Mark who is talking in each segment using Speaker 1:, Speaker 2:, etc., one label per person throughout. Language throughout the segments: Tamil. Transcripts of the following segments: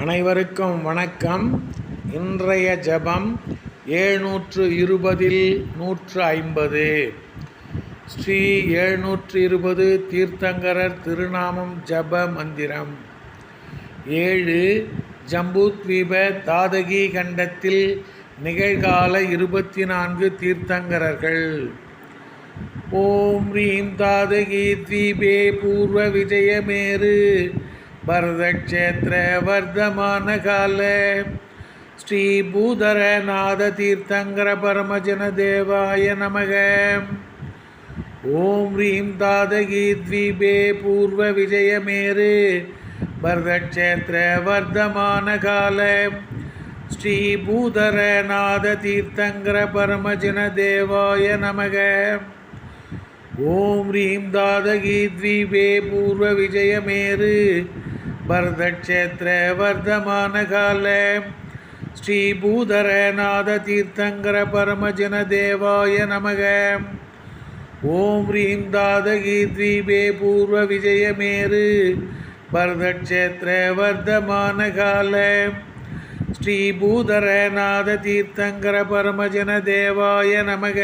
Speaker 1: அனைவருக்கும் வணக்கம். இன்றைய ஜபம் ஏழ்நூற்று இருபதில் நூற்று ஐம்பது ஸ்ரீ எழுநூற்று இருபது தீர்த்தங்கரர் திருநாமம் ஜப மந்திரம். ஏழு ஜம்பூத்வீப தாதகி கண்டத்தில் நிகழ்கால இருபத்தி நான்கு தீர்த்தங்கரர்கள். ஓம் ரீம் தாதகி தீபே பூர்வ விஜயமேரு பரதக்ஷேத்திர வர்தமான கால ஸ்ரீ பூதரநாத தீர்த்தங்கர பரமஜன தேவாய நமக. ஓம் ரீம் தாதகி த்வீபே பூர்வ விஜயமேரு பரதக்ஷேத்திர பரதக்ஷேத்திர வர்தமான காலே ஸ்ரீபூதரநாத தீர்த்தங்கர பரமஜன தேவாய நமக. ஓம் ஹ்ரீம் தாதகி த்வீபே பூர்வ விஜயமேரு பரதக்ஷேத்திர வர்தமான காலே ஸ்ரீபூதரநாத தீர்த்தங்கர பரமஜன தேவாய நமக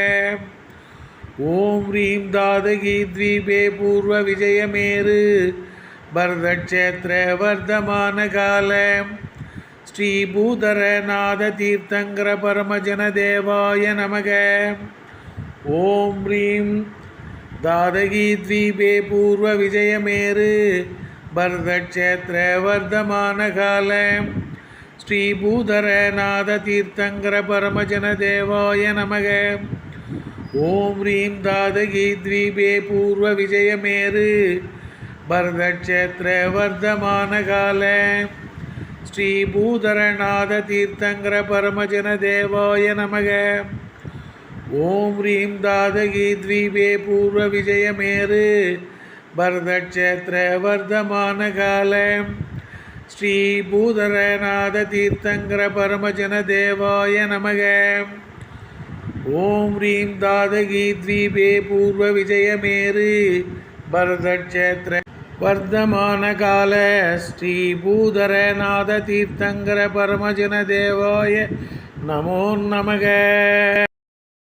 Speaker 1: ஓம் ஹ்ரீம் தாதகி த்வீபே பூர்வ விஜயமேரு பரதக்ஷேத்திர வர்த்தமான கால ஸ்ரீபூதரநாத தீர்த்தங்கர பரமஜன தேவாய நமக. ஓம் ஹ்ரீம் தாதகி த்வீபே பூர்வ விஜயமேரு பரதக்ஷேத்திர வர்த்தமான கால ஸ்ரீபூதரநாத தீர்த்தங்கர பரமஜன தேவாய நமக. ஓம் ஹ்ரீம் தாதகி த்வீபே பூர்வ விஜயமேரு பரதக்ஷேத்திர வர்த்தமான கால ஸ்ரீ பூதரநாத தீர்த்தங்கர பரமஜன தேவாய நமக. ஓம் ஹ்ரீம் தாதகி த்வீபே பூர்வ விஜயமேரு பரதக்ஷேத்திர வர்த்தமான கால ஸ்ரீ பூதரநாத தீர்த்தங்கர பரமஜன தேவாய நமக. ஓம் ஹ்ரீம் தாதகி த்வீபே பூர்வ விஜயமேரு பரதக்ஷேத்திர வர்தமான கால ஸ்ரீ பூதரநாத